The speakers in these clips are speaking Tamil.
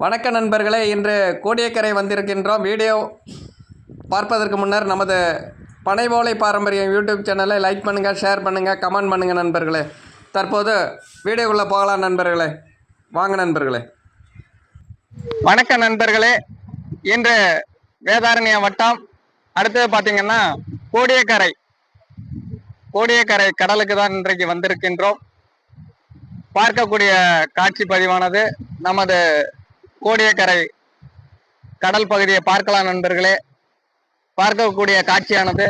வணக்க நண்பர்களே இன்று கோடியக்கரை வந்திருக்கின்றோம். வீடியோ பார்ப்பதற்கு முன்னர் நமது பனைவோலை பாரம்பரியம் யூடியூப் சேனலை லைக் பண்ணுங்கள் ஷேர் பண்ணுங்கள் கமெண்ட் பண்ணுங்கள் நண்பர்களே. தற்போது வீடியோக்குள்ளே போகலாம் நண்பர்களே. வாங்க நண்பர்களே. வணக்க நண்பர்களே இன்று வேதாரண்ய வட்டம். அடுத்தது பார்த்தீங்கன்னா கோடியக்கரை. கோடியக்கரை கடலுக்கு தான் இன்றைக்கு வந்திருக்கின்றோம். பார்க்கக்கூடிய காட்சி பதிவானது நமது கோடியக்கரை கடல் பகுதியை பார்க்கலாம் நண்பர்களே. பார்க்கக்கூடிய காட்சியானது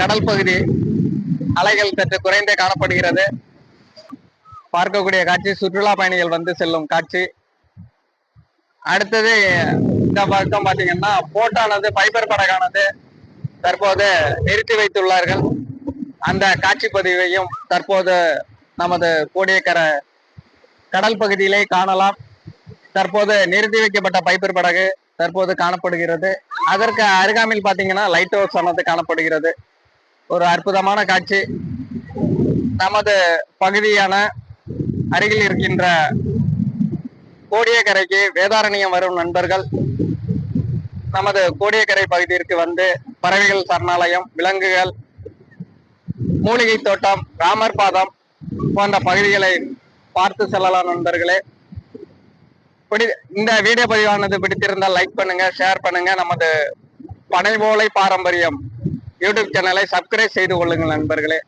கடல் பகுதி. அலைகள் சற்று குறைந்தே காணப்படுகிறது. பார்க்கக்கூடிய காட்சி சுற்றுலா பயணிகள் வந்து செல்லும் காட்சி. அடுத்தது இந்த பக்கம் பாத்தீங்கன்னா போட்டானது பைபர் படகானது தற்போது நிறுத்தி வைத்துள்ளார்கள். அந்த காட்சி பதிவையும் தற்போது நமது கோடியக்கரை கடல் பகுதியிலே காணலாம். தற்போது நிறுத்தி வைக்கப்பட்ட பைப்பர் படகு தற்போது காணப்படுகிறது. அதற்கு அருகாமையில் பார்த்தீங்கன்னா லைட் ஹவுஸ் ஆனது காணப்படுகிறது. ஒரு அற்புதமான காட்சி. நமது பகுதியான அருகில் இருக்கின்ற கோடியக்கரைக்கு வேதாரண்யம் வரும் நண்பர்கள் நமது கோடியக்கரை பகுதியிற்கு வந்து பறவைகள் சரணாலயம் விலங்குகள் மூலிகை தோட்டம் ராமர் பாதம் போன்ற பகுதிகளை பார்த்து செல்லலாம் நண்பர்களே. பிடி இந்த வீடியோ பதிவானது பிடித்திருந்தால் லைக் பண்ணுங்க ஷேர் பண்ணுங்க. நமது பனைவோலை பாரம்பரியம் யூடியூப் சேனலை சப்ஸ்கிரைப் செய்து கொள்ளுங்கள் நண்பர்களே.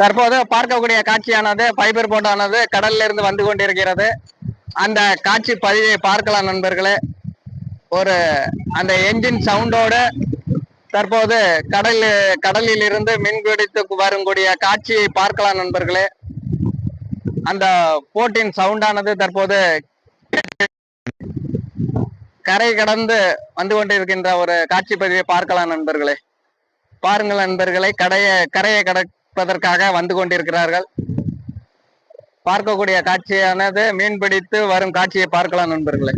தற்போது பார்க்கக்கூடிய காட்சியானது ஃபைபர் போட்டானது கடல்ல இருந்து வந்து கொண்டிருக்கிறது. அந்த காட்சி பதிவை பார்க்கலாம் நண்பர்களே. ஒரு அந்த என்ஜின் சவுண்டோடு தற்போது கடல் கடலில் இருந்து மீன்பிடித்து வரக்கூடிய காட்சியை பார்க்கலாம் நண்பர்களே. அந்த போட்டின் சவுண்டானது தற்போது கரை கடந்து வந்து கொண்டிருக்கின்ற ஒரு காட்சி பதிவை பார்க்கலாம் நண்பர்களே. பாருங்கள் நண்பர்களை கடையை கரையை கடப்பதற்காக வந்து கொண்டிருக்கிறார்கள். பார்க்கக்கூடிய காட்சியானது மீன் பிடித்து வரும் காட்சியை பார்க்கலாம் நண்பர்களே.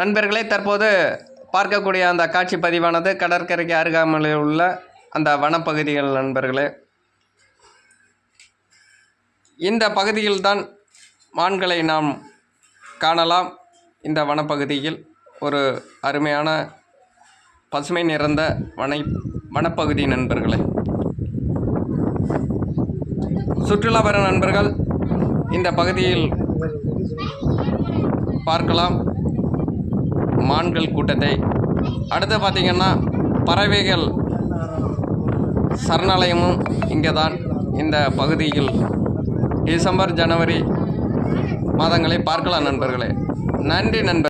நண்பர்களே தற்போது பார்க்கக்கூடிய அந்த காட்சி பதிவானது கடற்கரைக்கு அருகாமையில் உள்ள அந்த வனப்பகுதிகள் நண்பர்களே. இந்த பகுதியில்தான் மான்களை நாம் காணலாம். இந்த வனப்பகுதியில் ஒரு அருமையான பசுமை நிறைந்த வனை வனப்பகுதி நண்பர்களே. சுற்றுலா வர நண்பர்கள் இந்த பகுதியில் பார்க்கலாம். மான்கள் கூட்டத்தை. அடுத்து பார்த்திங்கன்னா பறவைகள் சரணாலயமும் இங்கே தான் இந்த பகுதியில். டிசம்பர் ஜனவரி மாதங்களை பார்க்கலாம் நண்பர்களே. நன்றி நண்பர்